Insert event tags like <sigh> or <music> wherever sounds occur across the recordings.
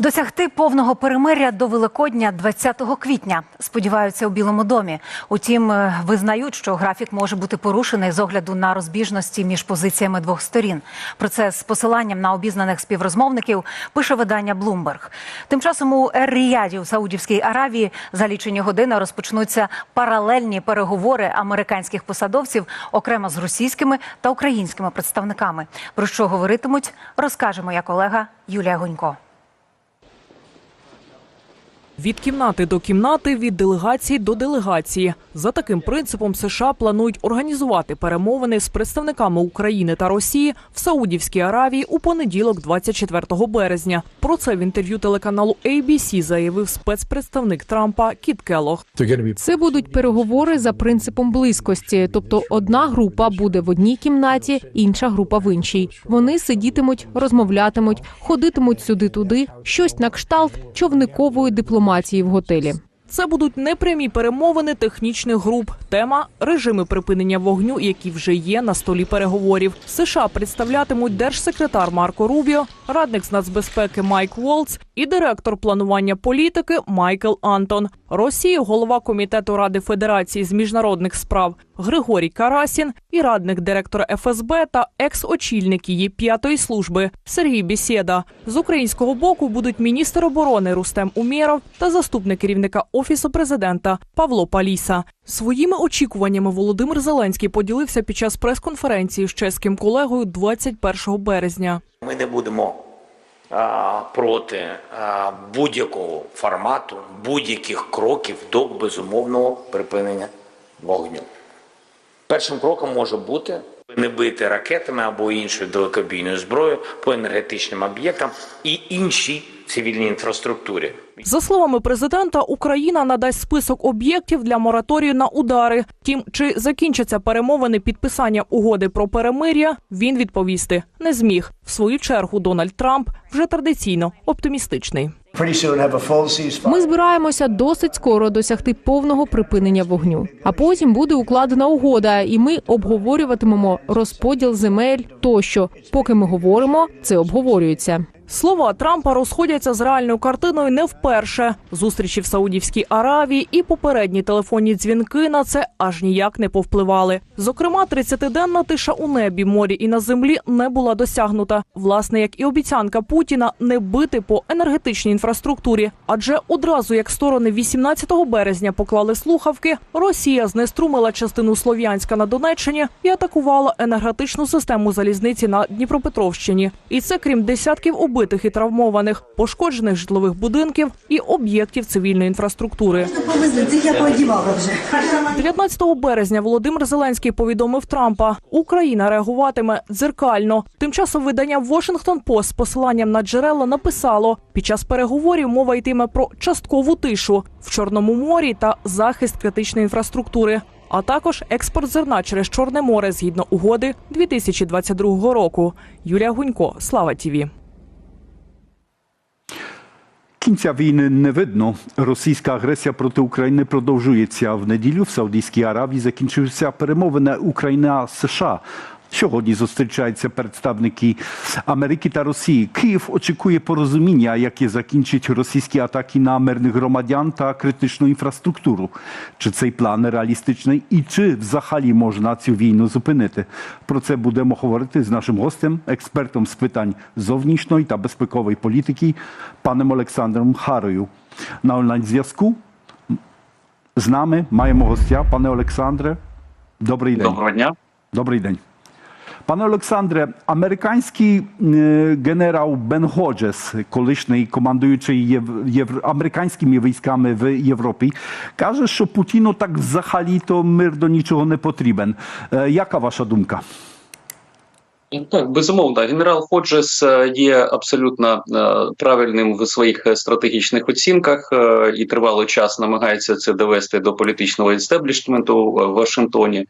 Досягти повного перемиря до Великодня 20 квітня. Сподіваються у Білому домі. Утім, е, визнають, що графік може бути порушений з огляду на розбіжності між позиціями двох сторін. Про це з посиланням на обізнаних співрозмовників пише видання Bloomberg. Тим часом у Ер-Ріяді у Саудівській Аравії за лічені години розпочнуться паралельні переговори американських посадовців окремо з російськими та українськими представниками. Про що говоритимуть, розкаже моя колега Юлія Гунько. Від кімнати до кімнати, від делегації до делегації. За таким принципом США планують організувати перемовини з представниками України та Росії в Саудівській Аравії у понеділок, 24 березня. Про це в інтерв'ю телеканалу ABC заявив спецпредставник Трампа Кіт Келлог. Це будуть переговори за принципом близькості, тобто одна група буде в одній кімнаті, інша група в іншій. Вони сидітимуть, розмовлятимуть, ходитимуть сюди-туди, щось на кшталт човникової дипломатії в готелі. Це будуть непрямі перемовини технічних груп. Тема режими припинення вогню, які вже є на столі переговорів. США представлятимуть держсекретар Марко Рубіо, радник з нацбезпеки Майк Волц і директор планування політики Майкл Антон. Росії голова комітету Ради Федерації з міжнародних справ Григорій Карасін і радник директора ФСБ та екс-очільник її п'ятої служби Сергій Бісєда. З українського боку будуть міністр оборони Рустем Умєров та заступник керівника офісу президента Павло Паліса. Своїми очікуваннями Володимир Зеленський поділився під час прес-конференції з чеським колегою 21 березня. Ми не будемо а, проти будь-якого формату, будь-яких кроків до безумовного припинення вогню. Першим кроком може бути не бити ракетами або іншою далекобійною зброєю по енергетичним об'єктам і іншій цивільній інфраструктурі. За словами президента, Україна надасть список об'єктів для мораторію на удари. Тім, чи закінчаться перемовини підписання угоди про перемир'я, він відповісти не зміг. В свою чергу Дональд Трамп вже традиційно оптимістичний. Ми збираємося досить скоро досягти повного припинення вогню. А потім буде укладена угода, і ми обговорюватимемо розподіл земель тощо. Поки ми говоримо, це обговорюється. Слова Трампа розходяться з реальною картиною не вперше. Зустрічі в Саудівській Аравії і попередні телефонні дзвінки на це аж ніяк не повпливали. Зокрема, 30-денна тиша у небі, морі і на землі не була досягнута. Власне, як і обіцянка Путіна не бити по енергетичній інфраструктурі. Адже одразу як сторони 18 березня поклали слухавки, Росія знеструмила частину Слов'янська на Донеччині і атакувала енергетичну систему залізниці на Дніпропетровщині. І це крім десятків убитих і травмованих, пошкоджених житлових будинків і об'єктів цивільної інфраструктури. Повезли, я поодівала вже. 19 березня Володимир Зеленський повідомив Трампа, Україна реагуватиме дзеркально. Тим часом видання Washington Post з посиланням на джерела написало: під час переговорів мова йтиме про часткову тишу в Чорному морі та захист критичної інфраструктури. А також експорт зерна через Чорне море згідно угоди 2022 року. Юлія Гунько, Слава Тіві. Кінця війни не видно. Російська агресія проти України продовжується. В неділю в Саудівській Аравії закінчився перемовини Україна США. Сьогодні зустрічаються представники Америки та Росії. Київ очікує порозуміння, яке закінчить російські атаки на мирних громадян та критичну інфраструктуру. Чи цей план реалістичний і чи взагалі можна цю війну зупинити? Про це будемо говорити з нашим гостем, експертом з питань зовнішньої та безпекової політики, паном Олександром Харою. На онлайн зв'язку з нами маємо гостя, пане Олександре. Добрий день. Доброго дня. Добрий день. Пане Олександре, американський е, генерал Бен Ходжес, колишній командуючий єв, єв, американськими військами в Європі, каже, що Путіну так взагалі-то мир до нічого не потрібен. Е, яка ваша думка? Так, безумовно, генерал Ходжес е, є абсолютно правильним в своїх стратегічних оцінках і тривалий час намагається це довести до політичного істеблішменту в Вашингтоні.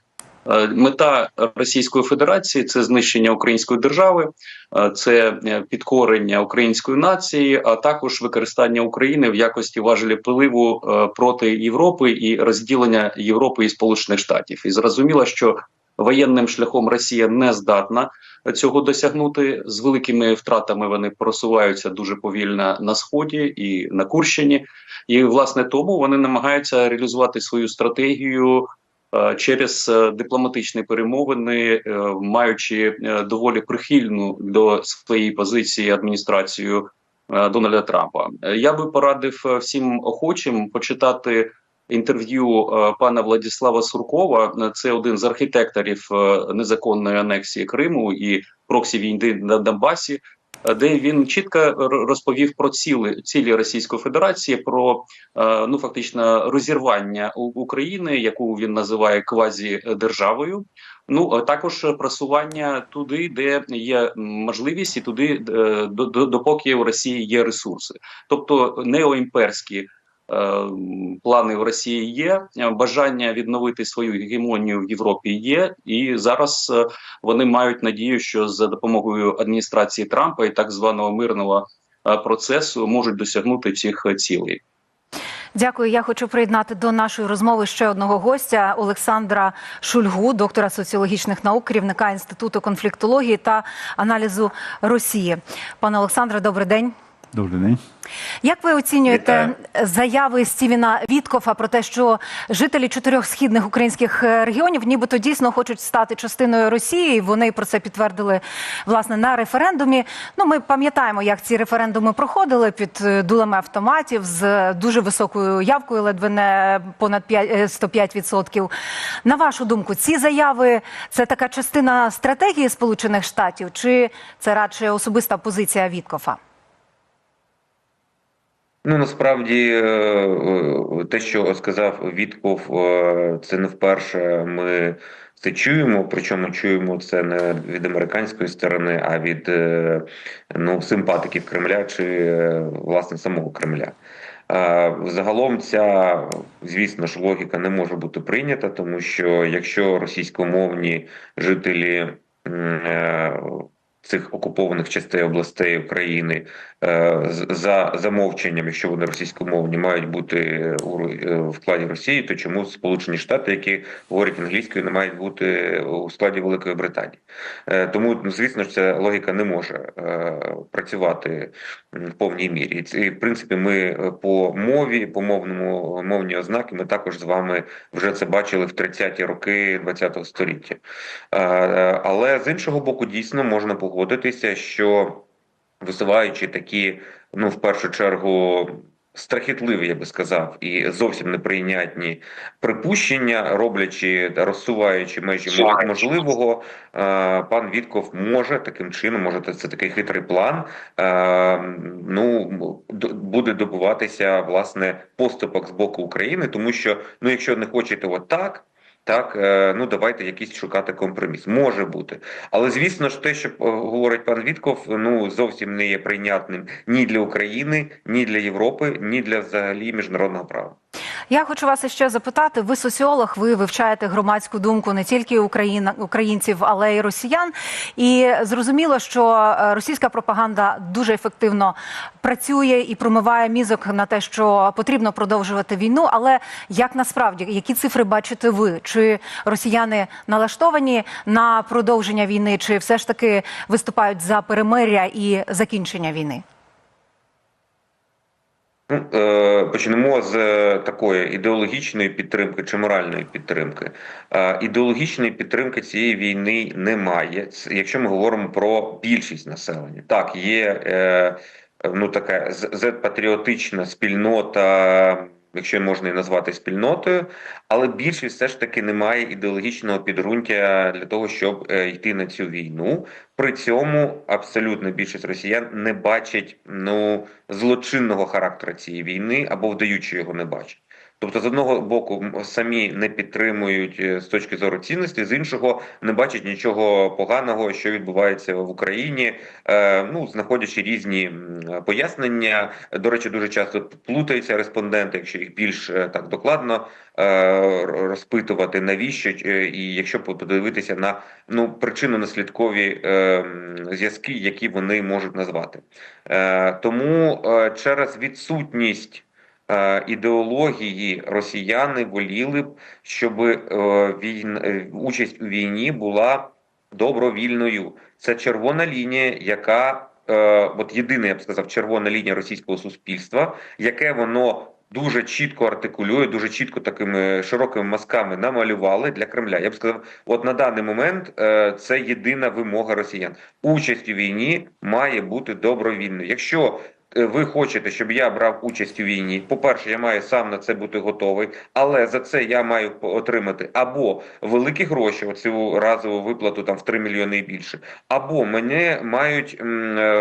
Е, Мета Російської Федерації це знищення української держави, е, це е, підкорення української нації, а також використання України в якості важелі впливу проти Європи і розділення Європи і Сполучених Штатів. І зрозуміло, що воєнним шляхом Росія не здатна цього досягнути. З великими втратами вони просуваються дуже повільно на сході і на Курщині. І власне тому вони намагаються реалізувати свою стратегію через е, дипломатичні перемовини, е, маючи е, доволі прихильну до своєї позиції адміністрацію е, Дональда Трампа. Е, Я би порадив е, всім охочим почитати інтерв'ю е, пана Владислава Суркова. Е, Це один з архітекторів е, незаконної анексії Криму і проксі війни на Донбасі, е, де він чітко розповів про ціли цілі Російської Федерації, про е, ну фактично розірвання України, яку він називає квазі-державою. Ну також просування туди, де є можливість, і туди, е, до, до, допоки у Росії є ресурси, тобто неоімперські е, плани в Росії є, бажання відновити свою гегемонію в Європі є, і зараз е, вони мають надію, що за допомогою адміністрації Трампа і так званого мирного е, процесу можуть досягнути цих цілей. Дякую. Я хочу приєднати до нашої розмови ще одного гостя Олександра Шульгу, доктора соціологічних наук, керівника інституту конфліктології та аналізу Росії. Пане Олександре, добрий день. Добрий день. Як ви оцінюєте заяви Стівена Віткофа про те, що жителі чотирьох східних українських е, регіонів нібито дійсно хочуть стати частиною Росії? Вони про це підтвердили власне на референдумі. Ну, ми пам'ятаємо, як ці референдуми проходили під е, дулами автоматів з дуже високою явкою, ледве не понад 5, е, 105%. На вашу думку, ці заяви це така частина стратегії Сполучених Штатів, чи це радше особиста позиція Віткофа? Ну насправді е, е, те, що сказав Вітков, е, це не вперше ми це чуємо. Причому чуємо це не від американської сторони, а від ну симпатиків Кремля чи власне самого Кремля. Загалом ця, звісно ж, логіка не може бути прийнята, тому що якщо російськомовні жителі цих окупованих частей областей України за замовченням, якщо вони російськомовні, мають бути Ро- е, в складі Росії, то чому Сполучені Штати, які говорять англійською, не мають бути у складі Великої Британії? Е, Тому, ну, звісно ж, ця логіка не може е, працювати в повній мірі. І в принципі, ми е, по мові, по мовному мовні ознаки, ми також з вами вже це бачили в 30-ті роки ХХ століття. Е, е, Але з іншого боку, дійсно можна погодитися, що висуваючи такі, ну в першу чергу. Страхітливі, я би сказав, і зовсім неприйнятні припущення, роблячи розсуваючи межі можливого, е, пан Вітков може таким чином, може це такий хитрий план. е, Ну буде добуватися власне поступок з боку України, тому що ну, якщо не хочете отак. Так, е, ну давайте якийсь шукати компроміс. Може бути, але звісно ж, те, що е, говорить пан Вітков, ну зовсім не є прийнятним ні для України, ні для Європи, ні для взагалі міжнародного права. Я хочу вас ще запитати. Ви соціолог, ви вивчаєте громадську думку не тільки Україна, українців, але й росіян. І зрозуміло, що е, російська пропаганда дуже ефективно працює і промиває мізок на те, що потрібно продовжувати війну. Але як насправді які цифри бачите ви? Чи росіяни налаштовані на продовження війни, чи все ж таки виступають за перемиря і закінчення війни? Ну, е, почнемо з е, такої ідеологічної підтримки чи моральної підтримки. Е, ідеологічної підтримки цієї війни немає. Якщо ми говоримо про більшість населення, так є ну така зет-патріотична спільнота. Якщо можна її назвати спільнотою, але більшість все ж таки немає ідеологічного підґрунтя для того, щоб е, йти на цю війну. При цьому абсолютно більшість росіян не бачать ну злочинного характеру цієї війни або вдаючи його не бачать. Тобто, з одного боку, самі не підтримують е, з точки зору цінності, з іншого не бачать нічого поганого, що відбувається в Україні. Е, ну, знаходячи різні пояснення. До речі, дуже часто плутаються респонденти, якщо їх більш е, так докладно розпитувати, навіщо і якщо подивитися на ну причинно-наслідкові е, зв'язки, які вони можуть назвати. Тому через відсутність ідеології росіяни воліли б, щоб е, війн, е, участь у війні була добровільною. Це червона лінія, яка е, от єдина, я б сказав, червона лінія російського суспільства, яке воно дуже чітко артикулює, дуже чітко такими широкими мазками намалювали для Кремля. Я б сказав, от на даний момент е, це єдина вимога росіян. Участь у війні має бути добровільною. Якщо е, ви хочете, щоб я брав участь у війні. По-перше, я маю сам на це бути готовий, але за це я маю по- отримати або великі гроші, оцю разову виплату там в 3 мільйони і більше, або мене мають, е,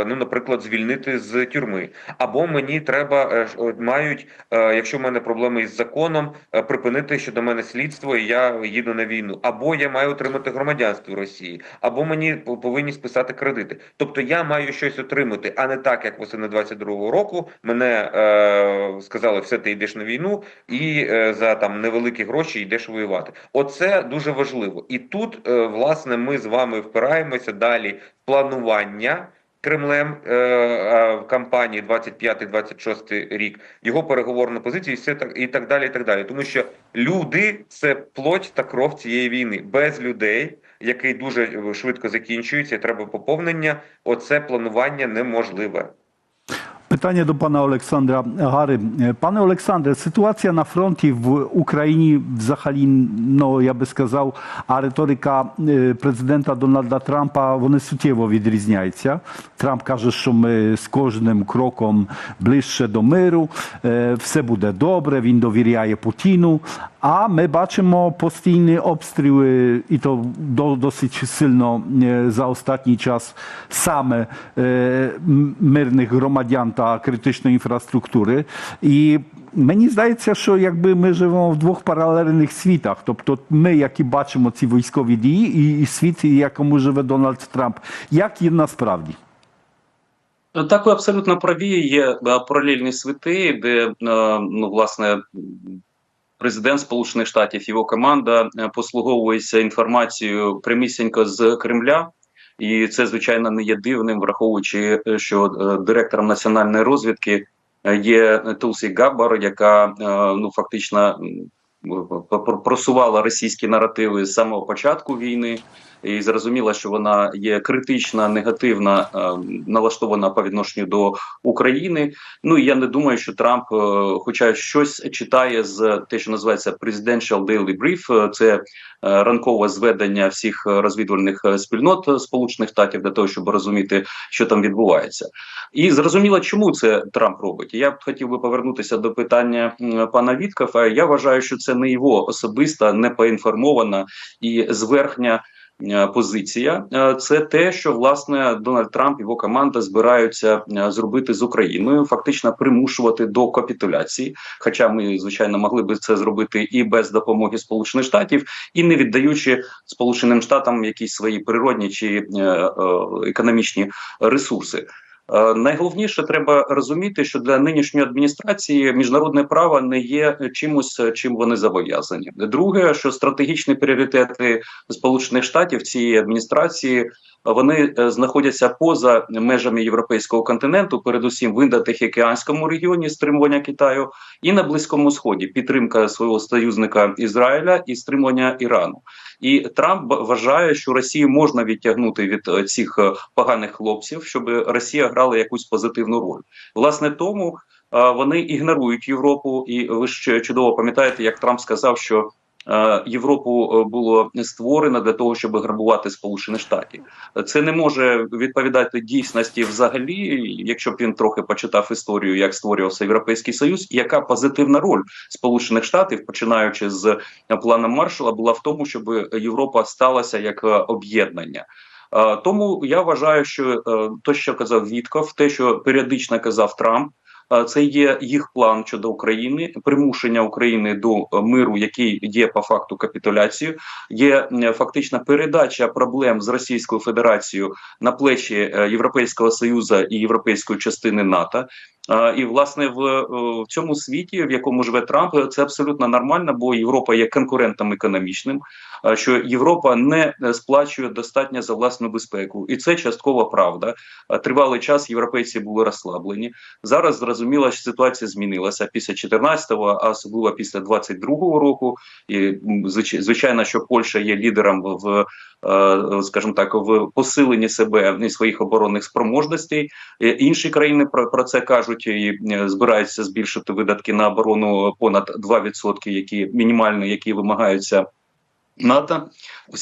ну, наприклад, звільнити з тюрми, або мені треба е, е, мають, е, якщо в мене проблеми із законом, е, припинити щодо мене слідство, і я їду на війну, або я маю отримати громадянство Росії, або мені повинні списати кредити. Тобто я маю щось отримати, а не так, як восени 22-го року мене е, сказали, все ти йдеш на війну, і е, за там невеликі гроші йдеш воювати. Оце дуже важливо. І тут, е, власне, ми з вами впираємося далі в планування. Кремлем е, в кампанії 25-26 рік його переговорну позицію, і все так і так далі. І так далі. Тому що люди це плоть та кров цієї війни. Без людей, який дуже швидко закінчується, треба поповнення. Оце планування неможливе. Pytanie do pana Aleksandra Gary. Panie Aleksandrze, sytuacja na froncie w Ukrainie взагалі, no ja by сказав, а риторика е, президента Дональда Трампа, вони суттєво відрізняються. Трамп каже, що ми з кожним кроком ближче до миру, е, все буде добре, він довіряє Путіну, а ми бачимо постійні обстріли, і то до, досить сильно е, за останній час саме е, м- мирних громадян та критичної інфраструктури. І мені здається, що якби ми живемо в двох паралельних світах. Тобто ми, які бачимо ці військові дії, і, світ, якому живе Дональд Трамп. Як є насправді? Так, ви абсолютно праві. Є е, паралельні світи, де е, ну власне президент Сполучених Штатів його команда е, послуговується інформацією прямісінько з Кремля. І це звичайно не є дивним, враховуючи, е, що е, директором національної розвідки е, є Тулсі Габбар, яка ну фактично просувала російські наративи з самого початку війни. І зрозуміло, що вона є критична, негативна, е, налаштована по відношенню до України. Ну і я не думаю, що Трамп, е, хоча щось читає з те, що називається Presidential Daily Brief, е, це ранкове зведення всіх розвідувальних спільнот Сполучених Штатів для того, щоб розуміти, що там відбувається. І зрозуміло, чому це Трамп робить. Я б хотів би повернутися до питання пана Віткафа. Я вважаю, що це не його особиста, непоінформована і зверхня. Е, Позиція Е, це те, що власне Дональд Трамп і його команда збираються е, зробити з Україною, фактично примушувати до капітуляції. Хоча ми звичайно могли би це зробити і без допомоги Сполучених Штатів, і не віддаючи Сполученим Штатам якісь свої природні чи економічні ресурси. Е, Найголовніше треба розуміти, що для нинішньої адміністрації міжнародне право не є чимось, е, чим вони зобов'язані. Друге, що стратегічні пріоритети Сполучених Штатів цієї адміністрації вони е, знаходяться поза межами європейського континенту, передусім в індотихоокеанському регіоні стримування Китаю і на близькому сході підтримка свого союзника Ізраїля і стримування Ірану. І Трамп вважає, що Росію можна відтягнути від е, цих е, поганих хлопців, щоб Росія грала якусь позитивну роль. Власне тому вони ігнорують Європу, і ви ж чудово пам'ятаєте, як Трамп сказав, що. Е, Європу е, було створено для того, щоб грабувати Сполучені Штати. Це не може відповідати дійсності взагалі, якщо б він трохи почитав історію, як створювався Європейський Союз, яка позитивна роль Сполучених Штатів, починаючи з планом Маршала, була в тому, щоб Європа сталася як е, об'єднання. Тому я вважаю, що е, то, що казав Вітков, те, що періодично казав Трамп. Е, Це є їх план щодо України, примушення України до е, миру, який є по факту капітуляцією, є фактична передача проблем з Російською Федерацією на плечі е, Європейського союзу і європейської частини НАТО. Е, І власне в, е, в цьому світі, в якому живе Трамп, це абсолютно нормально, бо Європа є конкурентом економічним. е, Що Європа не сплачує достатньо за власну безпеку, і це часткова правда. Тривалий час європейці були розслаблені. Зараз зрозуміло, що ситуація змінилася після 14-го, а особливо після 22-го року. І звичайно, що Польща є лідером в, скажімо так, в посиленні себе і своїх оборонних спроможностей. Інші країни про це кажуть і е, збираються збільшити видатки на оборону понад 2%, які мінімальні, які вимагаються. НАТО,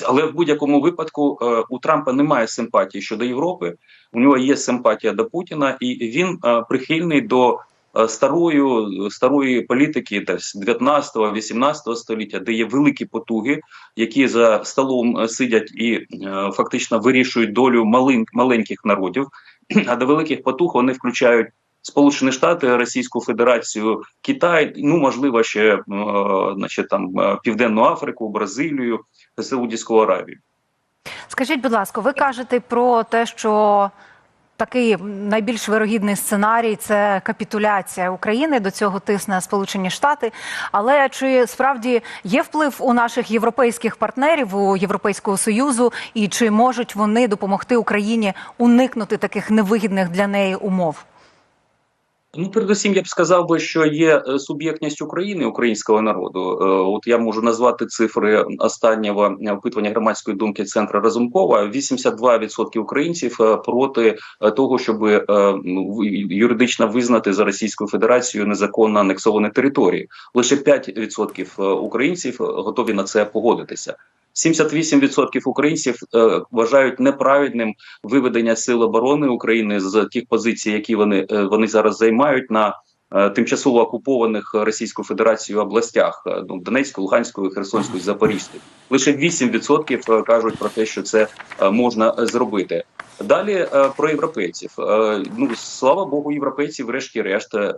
але в будь-якому випадку е, у Трампа немає симпатії щодо Європи. У нього є симпатія до Путіна, і він е, прихильний до старої, старої політики десь 19-18 століття, де є великі потуги, які за столом сидять і фактично вирішують долю малин, маленьких народів. <clears throat> А до великих потуг вони включають Сполучені Штати, Російську Федерацію, Китай, ну можливо, ще е, значить, там е, Південну Африку, Бразилію, Саудівську Аравію. Скажіть, будь ласка, ви кажете про те, що такий найбільш вирогідний сценарій це капітуляція України. До цього тисне Сполучені Штати. Але чи справді є вплив у наших європейських партнерів у Європейського союзу, і чи можуть вони допомогти Україні уникнути таких невигідних для неї умов? Ну, передусім, я б сказав би, що є е, суб'єктність України, українського народу. Е, От я можу назвати цифри останнього опитування громадської думки центру Разумкова. 82% українців е, проти е, того, щоб е, юридично визнати за Російською Федерацією незаконно анексовані території. Лише 5% українців е, готові на це погодитися. 78% українців е, вважають неправильним виведення сил оборони України з тих позицій, які вони, е, вони зараз займають на е, тимчасово окупованих Російською Федерацією областях е, ну, Донецької, Луганської, Херсонської, Запорізької. Лише 8% кажуть про те, що це е, можна е, зробити. Далі е, про європейців. Е, ну слава Богу, європейці, врешті-решт, е,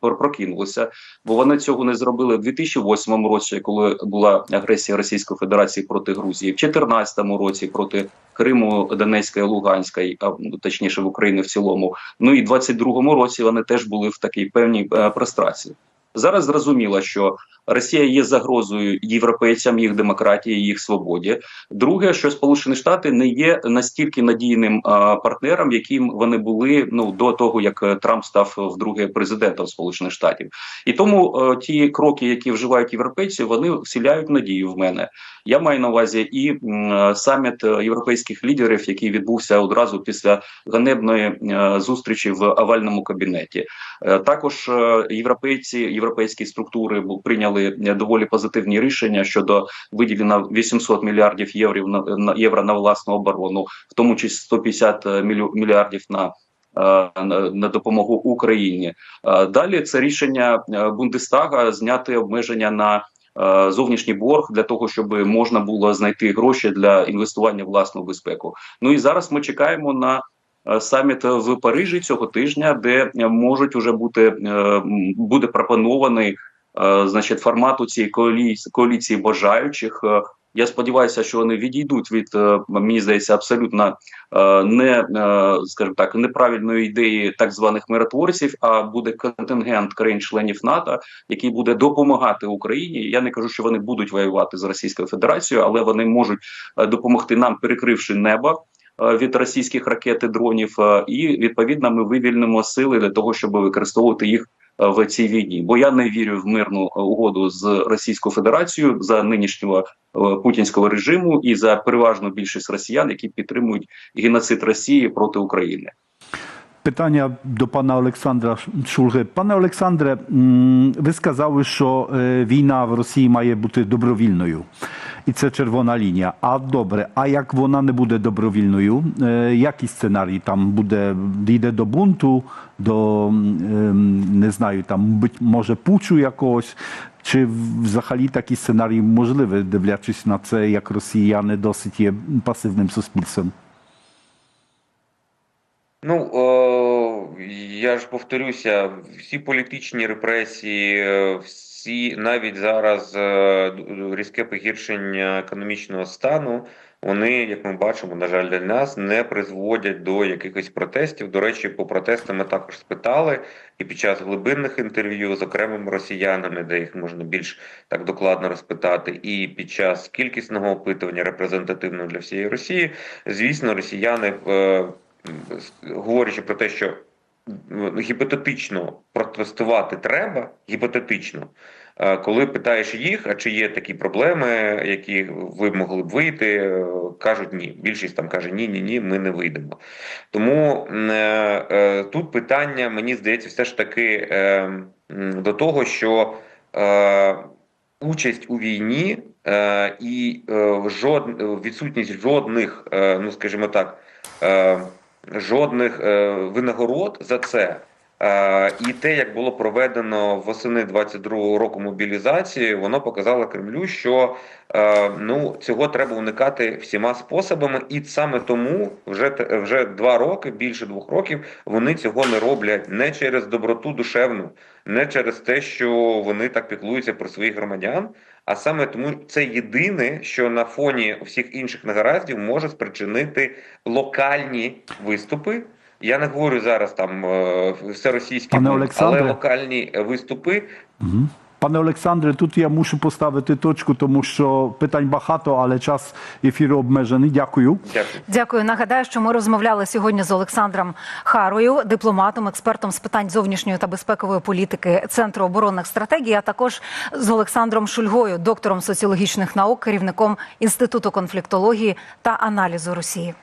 прокинулися, бо вони цього не зробили в 2008 році, коли була агресія Російської Федерації проти Грузії, в 2014 році проти Криму, Донецька і Луганська, ну, точніше в Україні в цілому. Ну і в 22-му році вони теж були в такій певній прострації. Зараз зрозуміло, що Росія є загрозою європейцям, їх демократії, їх свободі. Друге, що Сполучені Штати не є настільки надійним а, партнером, яким вони були ну до того, як е, Трамп став вдруге президентом Сполучених Штатів. І тому е, ті кроки, які вживають європейці, вони вселяють надію в мене. Я маю на увазі і е, саміт е, європейських лідерів, який відбувся одразу після ганебної е, зустрічі в овальному кабінеті. Е, Також е, європейці, європейські структури бу- прийняли е, доволі позитивні рішення щодо виділення 800 мільярдів євро на, на євро на власну оборону, в тому числі 150 мілю- мільярдів на. е, На, на допомогу Україні Е, далі це рішення е, Бундестага зняти обмеження на е, зовнішній борг для того, щоб можна було знайти гроші для інвестування в власну безпеку. Ну і зараз ми чекаємо на е, саміт в Парижі цього тижня, де е, можуть уже бути е, буде пропонований е, значить формату цієї коаліції, коаліції бажаючих. Е, Я сподіваюся, що вони відійдуть від е, мені здається абсолютно е, не е, скажімо так неправильної ідеї так званих миротворців. А буде контингент країн-членів НАТО, який буде допомагати Україні. Я не кажу, що вони будуть воювати з Російською Федерацією, але вони можуть е, допомогти нам, перекривши небо е, від російських ракет і дронів. е, І відповідно ми вивільнимо сили для того, щоб використовувати їх е, в цій війні. Бо я не вірю в мирну е, угоду з Російською Федерацією за нинішнього е, путінського режиму і за переважну більшість росіян, які підтримують геноцид Росії проти України. Питання до пана Олександра Шульги. Пане Олександре, ви сказали, що е, війна в Росії має бути добровільною. І це червона лінія. А добре, а як вона не буде добровільною, який сценарій там буде дійде до бунту, до не знаю, там бить може пучу якогось, чи взагалі такий сценарій можливий, дивлячись на це, як росіяни досить є пасивним суспільством? Ну о, я ж повторюся, всі політичні репресії, е, ці навіть зараз е, різке погіршення економічного стану. Вони, як ми бачимо, на жаль, для нас не призводять до якихось протестів. До речі, по протестам ми також спитали і під час глибинних інтерв'ю з окремими росіянами, де їх можна більш так докладно розпитати, і під час кількісного опитування репрезентативного для всієї Росії, звісно, росіяни, е, говорячи про те, що гіпотетично протестувати треба, гіпотетично. Е, Коли питаєш їх, а чи є такі проблеми, які ви могли б вийти, е, кажуть ні. Більшість там каже ні, ні, ні, ми не вийдемо. Тому е, е, тут питання, мені здається, все ж таки е, до того, що е, участь у війні е, і е, жод, відсутність жодних, е, ну скажімо так, е, жодних е, винагород за це. Е, І те, як було проведено восени 22-го року мобілізації, воно показало Кремлю, що е, ну цього треба уникати всіма способами, і саме тому вже вже два роки, більше двох років, вони цього не роблять не через доброту душевну, не через те, що вони так піклуються про своїх громадян. А саме тому це єдине, що на фоні всіх інших негараздів може спричинити локальні виступи. Я не говорю зараз там е, всеросійські, Пане Олександре. але локальні виступи Мгм. Пане Олександре, тут я мушу поставити точку, тому що питань багато, але час ефіру обмежений. Дякую. Дякую. Дякую. Нагадаю, що ми розмовляли сьогодні з Олександром Харою, дипломатом, експертом з питань зовнішньої та безпекової політики Центру оборонних стратегій, а також з Олександром Шульгою, доктором соціологічних наук, керівником інституту конфліктології та аналізу Росії.